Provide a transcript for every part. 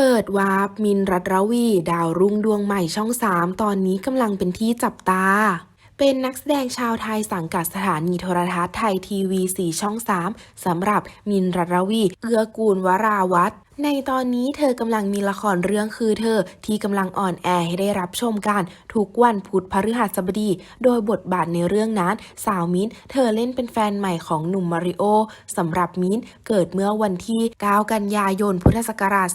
เปิดวาร์ปมินรัตรวี ดาวรุ่งดวงใหม่ช่อง 3 ตอนนี้กำลังเป็นที่จับตา เป็นนักแสดงชาวไทยสังกัดสถานีโทรทัศน์ไทยทีวี 4 ช่อง 3สำหรับมินรัตรวี เอื้อกูลวราวัฒน์ ในตอนนี้เธอกำลังมีละครเรื่องคือเธอที่กำลังอ่อนแอให้ได้รับชมกันทุกวันพุธพฤหัสบดี โดยบทบาทในเรื่องนั้น สาวมิ้นท์เธอเล่นเป็นแฟนใหม่ของหนุ่มมาริโอสำหรับมิ้น เกิดเมื่อวันที่ 9 กันยายน พุทธศักราช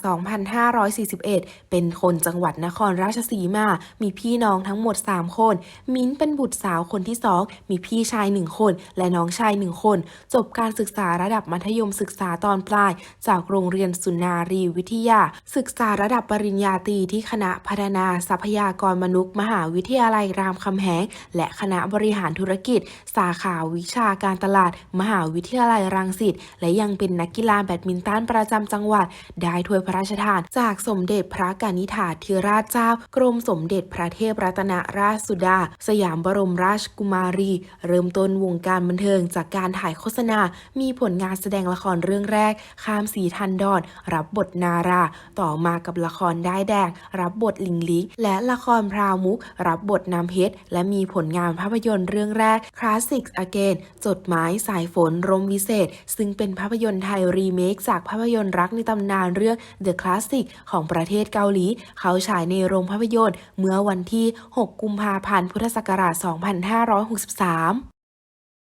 2541 เป็นคนจังหวัดนครราชสีมา มีพี่น้องทั้งหมด 3 คน มิ้นเป็นบุตรสาวคนที่ 2 มีพี่ชาย 1 คน และน้องชาย 1 คน จบการศึกษาระดับมัธยมศึกษาตอนปลาย จากโรงเรียนสุนารีวิทยา ศึกษาระดับปริญญาตรีที่คณะพัฒนาทรัพยากรมนุษย์มหาวิทยาลัยรามคำแหง และคณะบริหารธุรกิจ สาขาวิชาการตลาด มหาวิทยาลัยรังสิตและยังเป็นนักกีฬาแบดมินตันประจำจังหวัด ได้ถ้วยพระราชทาน จากสมเด็จพระกนิษฐาธิราชเจ้ากรมสมเด็จพระเทพรัตนราชสุดา สยามบรมราชกุมารี เริ่มต้นวงการบันเทิงจากการถ่ายโฆษณา มีผลงานแสดงละครเรื่องแรก ข้ามสีทันดอนรับับบทนารา ต่อมากับละครได้แดง รับบทลิงลิงและละครพราวมุก รับบทนำเพชรและมีผลงานภาพยนตร์เรื่องแรก Classic Again จดหมายสายฝนรมวิเศษ ซึ่งเป็นภาพยนตร์ไทยรีเมคจากภาพยนตร์รักในตำนานเรื่อง The Classic ของประเทศเกาหลี เขาฉายในโรงภาพยนตร์ เมื่อวันที่ 6 กุมภาพันธ์ พุทธศักราช 2563